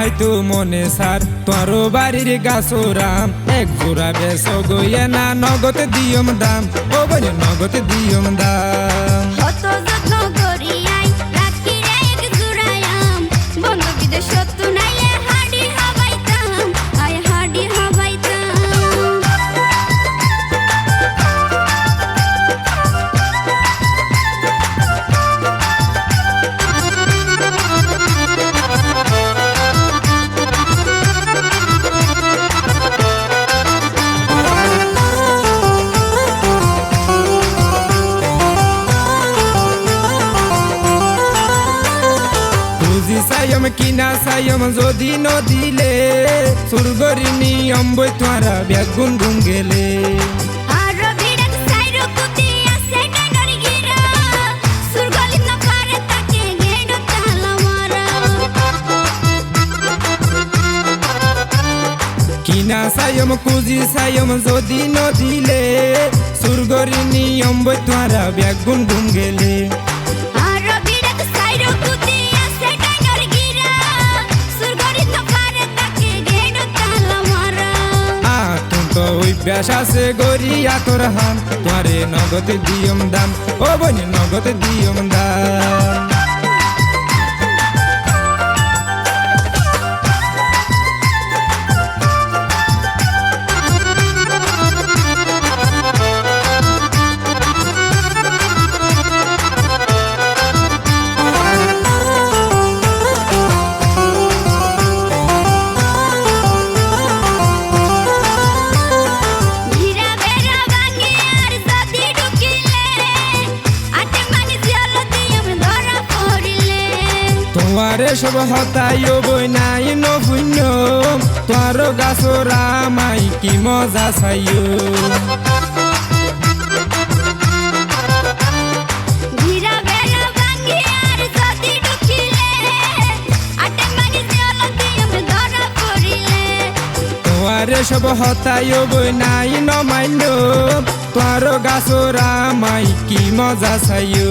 হয়তো মনে সার। তোরো বাড়ির গাছরাম এক জোড়া বেশ গইয়া না, নগদ দিয়ম দাম। ও নগদ দিয়ম দাম। সাইম কিনা সাইম যদি নদিলে সুরগরি নিয়ম বই তোরা ব্যাগুন গুন গেলে কিনা সাইম কুজি সাইম যদি নদিলে সুরগরি নিয়ম বই তোরা ব্যাগুন গুন গেলে। আর বিড়ক সাইরো কুতি ব্যাস আছে গরিয়া তোর হান। তোমারে নগদ দিয়ম দান। ও বোন নগদ দিয়ম দাম তোমারে সব হতাইও বই নাই নভুন্য তোর গাছরা মাই কি মজা চাইও তোমারে সব হতাইও বই নাই নমান্য তোর গাছরা মাই কি মজা চাইও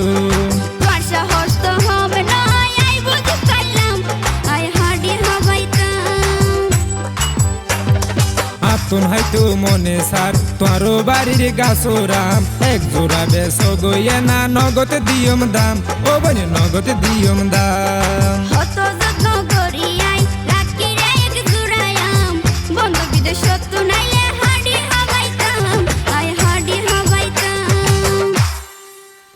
আতুন হয়তো মনে সার। তোমার বাড়ির গাছরাম এক জোড়া বেশ গইয়া না, নগদ দিয়ম দাম। ও বনে নগদ দিয়ম দাম।